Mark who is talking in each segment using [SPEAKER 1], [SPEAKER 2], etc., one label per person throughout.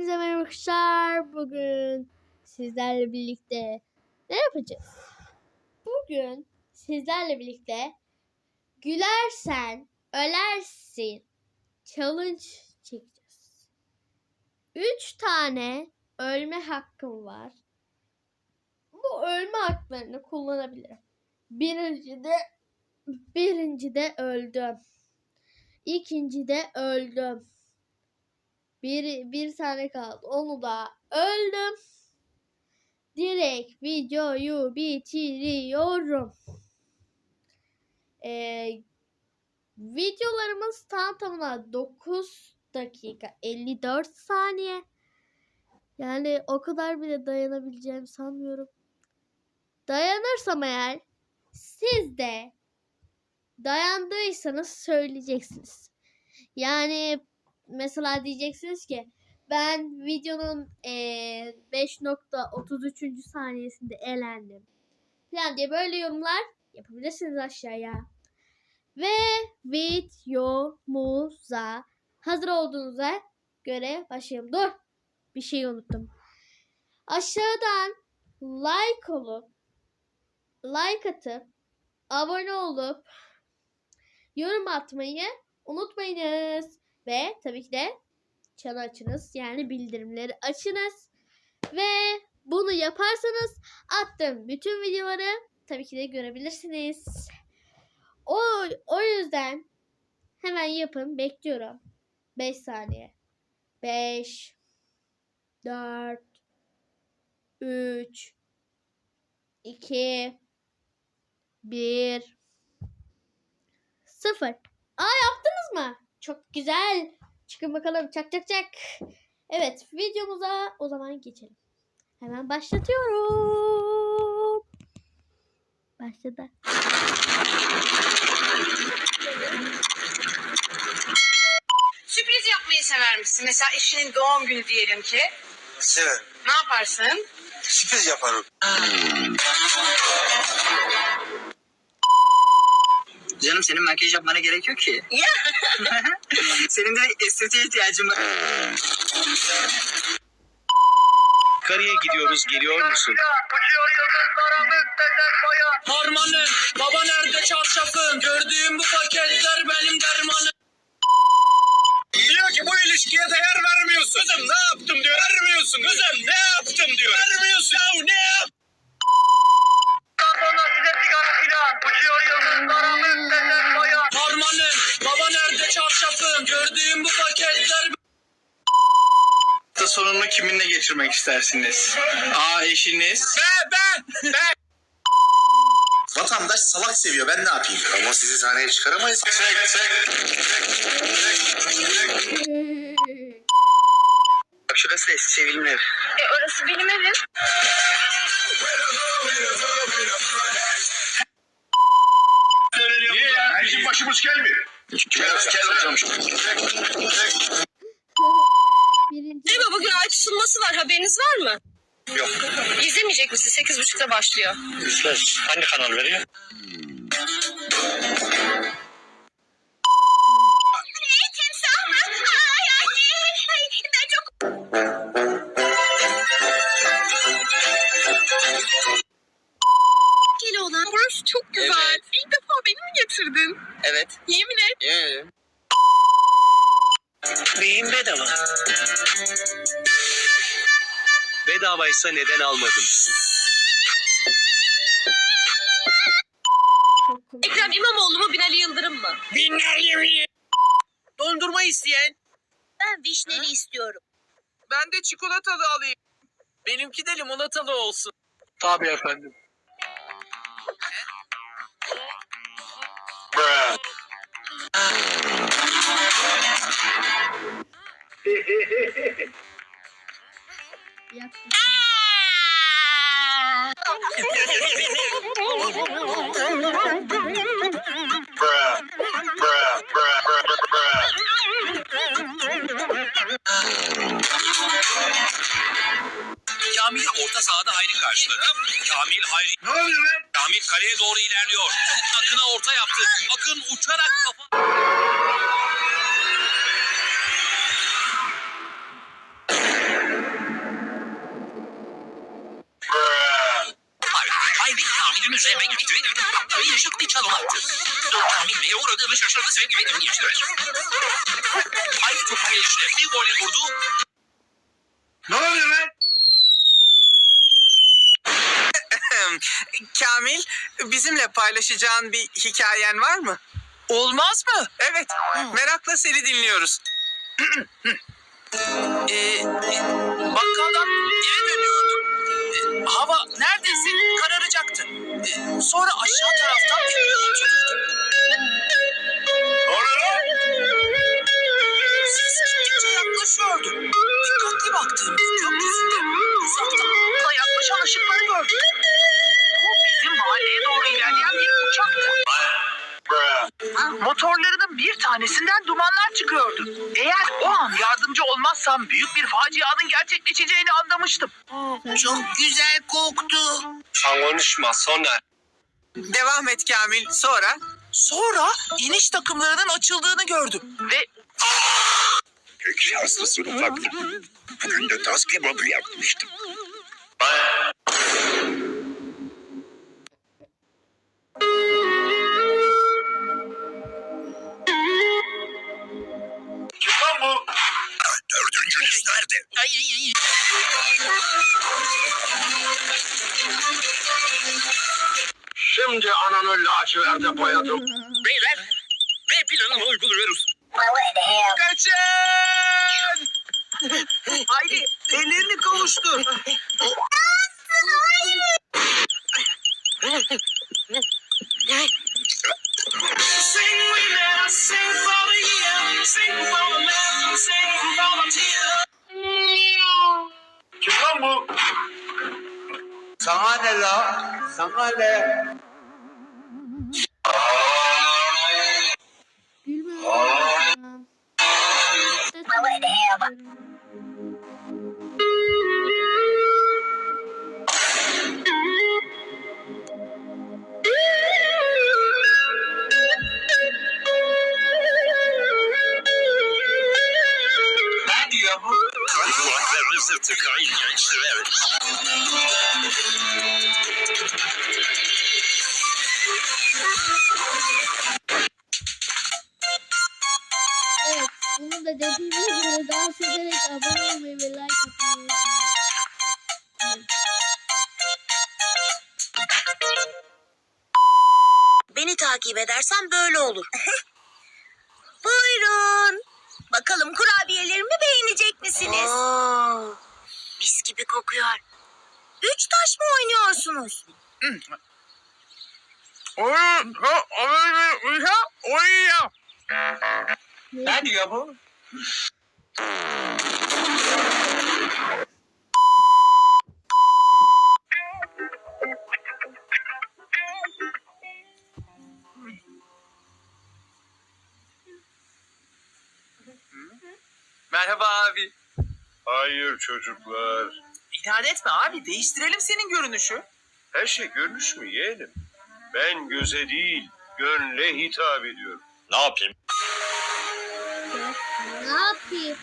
[SPEAKER 1] Hepinize merhaba arkadaşlar. Bugün sizlerle birlikte ne yapacağız? Bugün sizlerle birlikte gülersen ölersin challenge çekeceğiz. Üç tane ölme hakkım var. Bu ölme haklarını kullanabilirim. Birinci de birinci de öldüm. İkinci de öldüm. Bir, bir tane kaldı. Onu da öldüm. Direkt videoyu bitiriyorum. Ee, videolarımız tam tamına 9 dakika 54 saniye. Yani o kadar bile dayanabileceğimi sanmıyorum. Dayanırsam eğer siz de dayandıysanız söyleyeceksiniz. Yani mesela diyeceksiniz ki ben videonun eee 5.33. saniyesinde elendim. Falan diye böyle yorumlar yapabilirsiniz aşağıya. Ve videomuza hazır olduğunuza göre başlayalım. Dur. Bir şey unuttum. Aşağıdan like olup like atıp abone olup yorum atmayı unutmayınız. Ve tabii ki de çanı açınız. Yani bildirimleri açınız. Ve bunu yaparsanız attığım bütün videoları tabii ki de görebilirsiniz. O, o yüzden hemen yapın. Bekliyorum. 5 saniye. 5 4 3 2 1 0 Aa yaptınız mı? Çok güzel. Çıkın bakalım. Çak çak çak. Evet videomuza o zaman geçelim. Hemen başlatıyorum. Başladı.
[SPEAKER 2] Sürpriz yapmayı sever misin? Mesela eşinin doğum günü diyelim ki.
[SPEAKER 3] Severim.
[SPEAKER 2] Ne yaparsın?
[SPEAKER 3] Sürpriz yaparım.
[SPEAKER 4] Canım senin makyaj yapmana gerek yok ki. senin de estetiğe ihtiyacın var.
[SPEAKER 5] Karıya gidiyoruz geliyor musun?
[SPEAKER 6] Harmanım, baba nerede çarşafın? Gördüğüm bu paketler benim dermanım.
[SPEAKER 5] Diyor ki bu ilişkiye değer vermiyorsun. Kızım ne yaptım diyor. Vermiyorsun. Kızım ne yaptım diyor. Vermiyorsun. Ya ne yap? Kiminle geçirmek istersiniz? A eşiniz. Ben ben ben.
[SPEAKER 3] Vatandaş salak seviyor ben ne yapayım? Ama sizi sahneye çıkaramayız. Çek çek.
[SPEAKER 4] Bak şurası da eski sevgilimin evi.
[SPEAKER 2] E orası benim evim.
[SPEAKER 5] Niye ya? Bizim başımız gelmiyor. Kel, kel hocam.
[SPEAKER 1] Birinci.
[SPEAKER 2] Tutulması var haberiniz var mı?
[SPEAKER 5] Yok.
[SPEAKER 2] İzlemeyecek misin? Sekiz buçukta başlıyor.
[SPEAKER 5] Hangi kanal veriyor? Bedavaysa neden almadın?
[SPEAKER 2] Ekrem İmamoğlu mu Binali Yıldırım mı?
[SPEAKER 6] Dondurma isteyen.
[SPEAKER 2] Ben vişneli istiyorum.
[SPEAKER 6] Ben de çikolatalı alayım. Benimki de limonatalı olsun.
[SPEAKER 5] Tabii efendim.
[SPEAKER 7] Kaleye doğru ilerliyor. Akın'a orta yaptı. Akın uçarak kafa... Haydi tahminim üzerime gitti. Büyücük bir çalım attı. Tahmin neye uğradığını şaşırdı sevgili dinleyiciler. Haydi topu gelişine bir voley vurdu.
[SPEAKER 4] Kamil, bizimle paylaşacağın bir hikayen var mı? Olmaz mı? Evet, merakla seni dinliyoruz.
[SPEAKER 6] Ee, bakkaldan eve dönüyordum. Ee, hava neredeyse kararacaktı. Ee, sonra aşağı taraftan bir uğultu duydum. Yardımcı olmazsam büyük bir facianın gerçekleşeceğini anlamıştım.
[SPEAKER 2] Çok güzel koktu.
[SPEAKER 5] Konuşma sonra.
[SPEAKER 4] Devam et Kamil, sonra?
[SPEAKER 6] Sonra iniş takımlarının açıldığını gördüm ve
[SPEAKER 3] Pek şanslısın ufaklık. Bugün de tas kebabı yapmıştım. Dördüncünüz nerede?
[SPEAKER 5] Şimdi ananı laciverde boyadım.
[SPEAKER 7] Beyler B planını uyguluyoruz.
[SPEAKER 6] Kaçın! Haydi ellerini kavuştur.
[SPEAKER 8] Sana
[SPEAKER 1] da dediğimiz gibi dans ederek abone olmayı ve like atmayı unutmayın.
[SPEAKER 2] Beni takip edersen böyle olur. Buyurun. Bakalım kurabiyelerimi beğenecek misiniz? mis gibi kokuyor. Üç taş mı oynuyorsunuz?
[SPEAKER 6] Ne diyor bu? Merhaba abi.
[SPEAKER 5] Hayır çocuklar.
[SPEAKER 6] İnat etme abi değiştirelim senin görünüşü.
[SPEAKER 5] Her şey görünüş mü yeğenim? Ben göze değil, gönle hitap ediyorum. Ne yapayım?
[SPEAKER 1] Ne yapayım?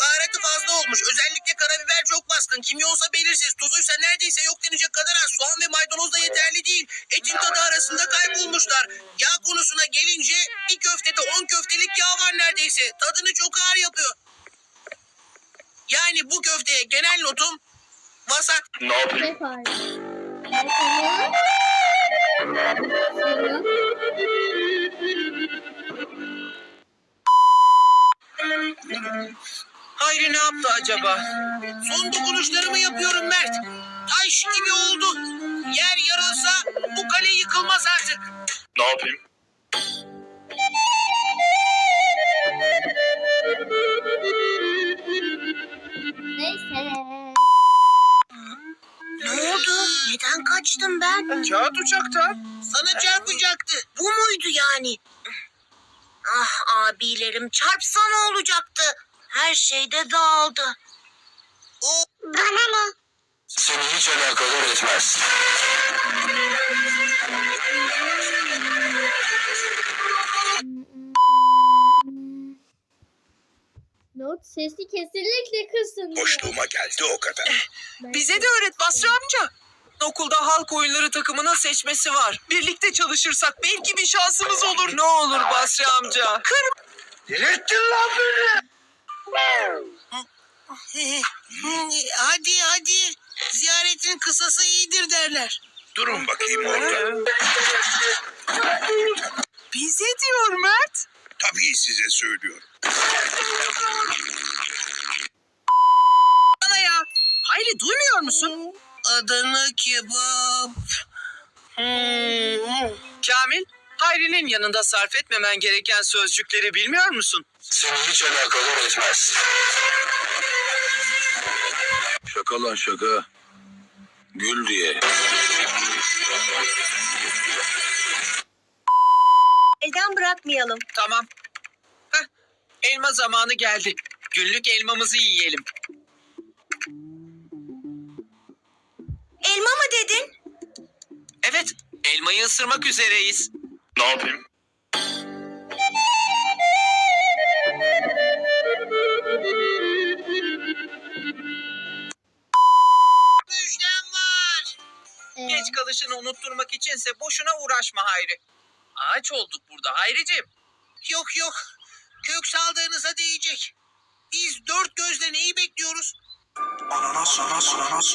[SPEAKER 2] Baharatı fazla olmuş. Özellikle karabiber çok baskın. Kimyonsa belirsiz. Tuzuysa neredeyse yok denecek kadar az. Soğan ve maydanoz da yeterli değil. Etin tadı arasında kaybolmuşlar. Yağ konusuna gelince bir köftede 10 köftelik yağ var neredeyse. Tadını çok ağır yapıyor. Yani bu köfteye genel notum vasat.
[SPEAKER 5] Ne yapayım?
[SPEAKER 1] Ne?
[SPEAKER 2] Hayri ne yaptı acaba? Son dokunuşlarımı yapıyorum Mert. Taş gibi oldu. Yer yarılsa bu kale yıkılmaz artık.
[SPEAKER 5] Ne yapayım?
[SPEAKER 2] Neden kaçtım ben?
[SPEAKER 6] Kağıt uçaktan.
[SPEAKER 2] Sana çarpacaktı. Bu muydu yani? Ah abilerim çarpsa ne olacaktı? Her şey de dağıldı. O bana ne?
[SPEAKER 3] Seni hiç alakadar etmez.
[SPEAKER 1] Mahmut sesi kesinlikle diyor.
[SPEAKER 3] Boşluğuma geldi o kadar.
[SPEAKER 1] Ben-
[SPEAKER 4] Bize de öğret Basri amca. Okulda halk oyunları takımının seçmesi var. Birlikte çalışırsak belki bir şansımız olur. Ne olur Basri amca. Kır
[SPEAKER 3] Direttin lan beni.
[SPEAKER 2] hadi hadi. Ziyaretin kısası iyidir derler.
[SPEAKER 3] Durun bakayım orada.
[SPEAKER 4] bize diyor Mert.
[SPEAKER 3] Tabii size söylüyorum.
[SPEAKER 6] Bana ya. Hayri duymuyor musun?
[SPEAKER 2] Adana kebap. Hmm.
[SPEAKER 4] Kamil, Hayri'nin yanında sarf etmemen gereken sözcükleri bilmiyor musun?
[SPEAKER 3] Seni hiç alakadar etmez. Şaka lan şaka. Gül diye.
[SPEAKER 6] Elden bırakmayalım.
[SPEAKER 4] Tamam. Heh, elma zamanı geldi. Günlük elmamızı yiyelim.
[SPEAKER 6] Elma mı dedin?
[SPEAKER 4] Evet, elmayı ısırmak üzereyiz.
[SPEAKER 3] Ne yapayım?
[SPEAKER 2] Müjdem var.
[SPEAKER 1] Ee,
[SPEAKER 4] Geç kalışını unutturmak içinse boşuna uğraşma Hayri. Ağaç olduk burada Hayriciğim.
[SPEAKER 2] Yok yok. Kök saldığınıza değecek. Biz dört gözle neyi bekliyoruz?
[SPEAKER 5] Ananas ananas ananas.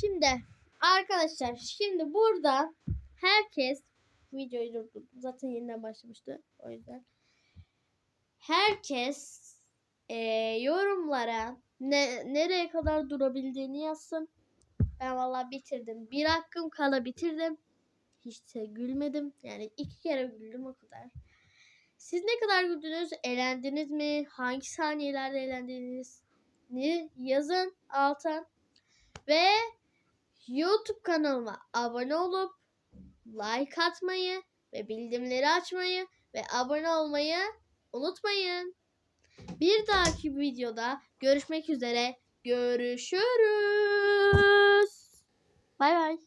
[SPEAKER 1] Şimdi arkadaşlar şimdi burada herkes videoyu durdurdum. Zaten yeniden başlamıştı. O yüzden. Herkes eee, yorumlara ne, nereye kadar durabildiğini yazsın. Ben vallahi bitirdim. Bir hakkım kala bitirdim. Hiç de gülmedim. Yani iki kere güldüm o kadar. Siz ne kadar güldünüz? Eğlendiniz mi? Hangi saniyelerde eğlendiniz? ni yazın alta ve YouTube kanalıma abone olup like atmayı ve bildirimleri açmayı ve abone olmayı unutmayın. Bir dahaki videoda görüşmek üzere. Görüşürüz. Bay bay.